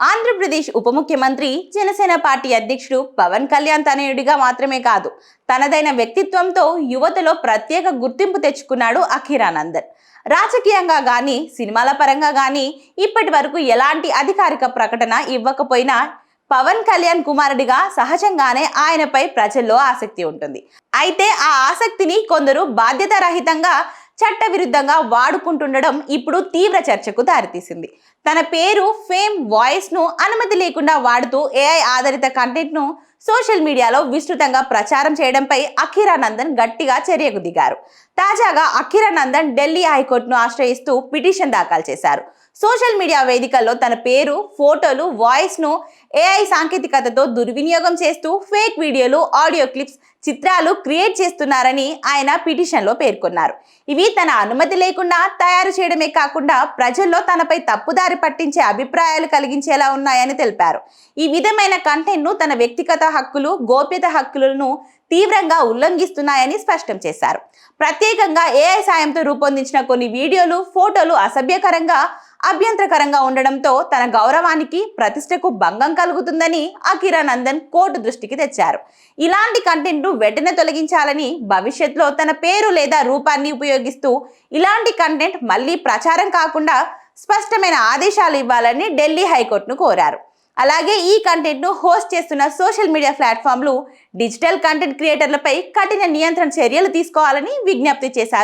ఆంధ్రప్రదేశ్ ఉప ముఖ్యమంత్రి జనసేన పార్టీ అధ్యక్షుడు పవన్ కళ్యాణ్ తనయుడిగా మాత్రమే కాదు తనదైన వ్యక్తిత్వంతో యువతలో ప్రత్యేక గుర్తింపు తెచ్చుకున్నాడు అఖిరానందన్. రాజకీయంగా కానీ సినిమాల పరంగా కానీ ఇప్పటి వరకు ఎలాంటి అధికారిక ప్రకటన ఇవ్వకపోయినా పవన్ కళ్యాణ్ కుమారుడిగా సహజంగానే ఆయనపై ప్రజల్లో ఆసక్తి ఉంటుంది. అయితే ఆ ఆసక్తిని కొందరు బాధ్యతారహితంగా చట్టవిరుద్ధంగా వాడుకుంటుండడం ఇప్పుడు తీవ్ర చర్చకు దారితీసింది. తన పేరు ఫేమ్ వాయిస్ను అనుమతి లేకుండా వాడుతూ ఏఐ ఆధారిత కంటెంట్ను సోషల్ మీడియాలో విస్తృతంగా ప్రచారం చేయడంపై అఖీరానందన్ గట్టిగా చర్యకు దిగారు. తాజాగా అఖీరానందన్ ఢిల్లీ హైకోర్టును ఆశ్రయిస్తూ పిటిషన్ దాఖలు చేశారు. సోషల్ మీడియా వేదికల్లో తన పేరు ఫోటోలు వాయిస్ను ఏఐ సాంకేతికతతో దుర్వినియోగం చేస్తూ ఫేక్ వీడియోలు ఆడియో క్లిప్స్ చిత్రాలు క్రియేట్ చేస్తున్నారని ఆయన పిటిషన్లో పేర్కొన్నారు. ఇవి తన అనుమతి లేకుండా తయారు చేయడమే కాకుండా ప్రజల్లో తనపై తప్పుదారి పట్టించే అభిప్రాయాలు కలిగించేలా ఉన్నాయని తెలిపారు. ఈ విధమైన కంటెంట్ను తన వ్యక్తిగత హక్కులు గోప్యత హక్కులను తీవ్రంగా ఉల్లంఘిస్తున్నాయని స్పష్టం చేశారు. ప్రత్యేకంగా ఏఐ సాయంతో రూపొందించిన కొన్ని వీడియోలు ఫోటోలు అసభ్యకరంగా అభ్యంతరకరంగా ఉండడంతో తన గౌరవానికి ప్రతిష్టకు భంగం కలుగుతుందని అఖిరానందన్ కోర్టు దృష్టికి తెచ్చారు. ఇలాంటి కంటెంట్ను వెంటనే తొలగించాలని భవిష్యత్తులో తన పేరు లేదా రూపాన్ని ఉపయోగిస్తూ ఇలాంటి కంటెంట్ మళ్ళీ ప్రచారం కాకుండా స్పష్టమైన ఆదేశాలు ఇవ్వాలని ఢిల్లీ హైకోర్టును కోరారు. అలాగే ఈ కంటెంట్ను హోస్ట్ చేస్తున్న సోషల్ మీడియా ప్లాట్ఫామ్లు డిజిటల్ కంటెంట్ క్రియేటర్లపై కఠిన నియంత్రణ చర్యలు తీసుకోవాలని విజ్ఞప్తి చేశారు.